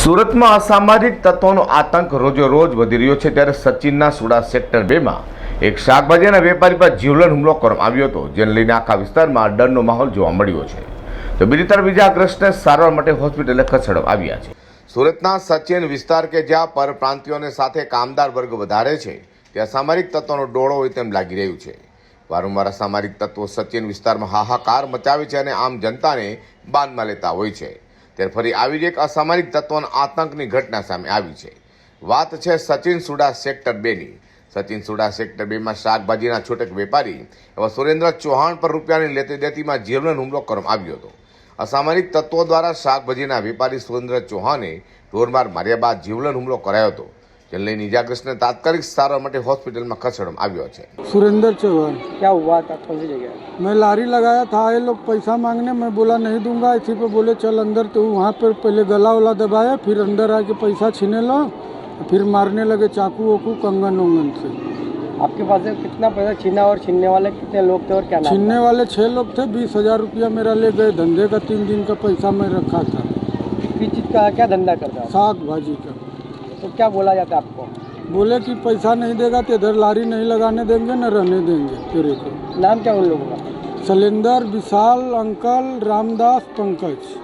સુરતમાં અસામાજિક તત્વોનો આતંક રોજે રોજ વધી રહ્યો છે ત્યારે સચિનના સુડા સેક્ટર બેમાં એક શાકભાજીના વેપારી પર જીવલેણ હુમલો કરવામાં આવ્યો હતો, જેને લઈને આખા વિસ્તારમાં ડરનો માહોલ જોવા મળ્યો છે. તો બીજી તરફ ઇજાગ્રસ્તને સારવાર માટે હોસ્પિટલે ખસેડવામાં આવ્યા છે. સુરતના સચિન વિસ્તાર કે જ્યાં પરપ્રાંતિયોને સાથે કામદાર વર્ગ વધારે છે, ત્યાં અસામાજિક તત્વોનો ડોળો હોય તેમ લાગી રહ્યું છે. વારંવાર અસામાજિક તત્વો સચિન વિસ્તારમાં હાહાકાર મચાવે છે અને આમ જનતાને બાંધમાં લેતા હોય છે. ત્યારે ફરી આવી જ એક અસામાજિક તત્વોના આતંકની ઘટના સામે આવી છે. વાત છે સચિન સુડા સેક્ટર બેની સચિન સુડા સેક્ટર બેમાં શાકભાજીના છૂટક વેપારી એવા સુરેન્દ્ર ચૌહાણ પર રૂપિયાની લેતી દેતીમાં જીવલેણ હુમલો કરવામાં આવ્યો હતો. અસામાજિક તત્વો દ્વારા શાકભાજીના વેપારી સુરેન્દ્ર ચૌહાણે ઢોરમાર માર્યા બાદ જીવલેણ હુમલો કરાયો હતો. જેને લઈને ઇજાગ્રસ્તને તાત્કાલિક સારવાર માટે હોસ્પિટલમાં ખસેડવામાં આવ્યો છે सुरेंद्र चौहान क्या हुआ था कौन सी जगह मैं लारी लगाया था ये लोग पैसा मांगने मैं बोला नहीं दूंगा इसी पे बोले चल अंदर तो वहाँ पर पहले गला वला दबाया फिर अंदर आके पैसा छीने लो फिर मारने लगे चाकू वाकू कंगन उंगन से आपके पास से कितना पैसा छीना और छीनने वाले कितने लोग थे और क्या नाम छीनने वाले छह लोग थे बीस हजार रुपया मेरा ले गए धंधे का तीन दिन का पैसा मैं रखा था था? किस चीज़ का क्या धंधा करता है साग भाजी का तो क्या बोला जाता है आपको बोले कि पैसा नहीं देगा तो इधर लारी नहीं लगाने देंगे न रहने देंगे तेरे को नाम क्या उन लोगों का सलेंदर विशाल अंकल रामदास पंकज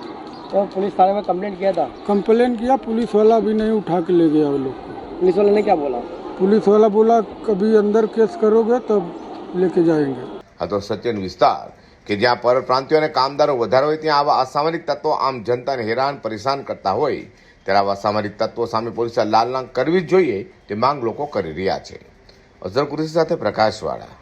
तो पुलिस थाने में कंप्लेंट किया था कंप्लेन किया पुलिस वाला भी नहीं उठा के ले गया वो लोग को पुलिस वाले ने क्या बोला पुलिस वाला बोला कभी अंदर केस करोगे तब लेके जाएंगे આ તો સચિન વિસ્તાર કે જ્યાં પરપ્રાંતિયો અને કામદારો વધારે હોય ત્યાં આવા અસામરિક તત્વો આમ જનતાને હેરાન પરેશાન કરતા હોય ત્યારે આવા સામાજિક તત્વો સામે પોલીસે લાલ લાંગ કરવી જ જોઈએ તે માંગ લોકો કરી રહ્યા છે. અઝર કુરેશી સાથે પ્રકાશવાળા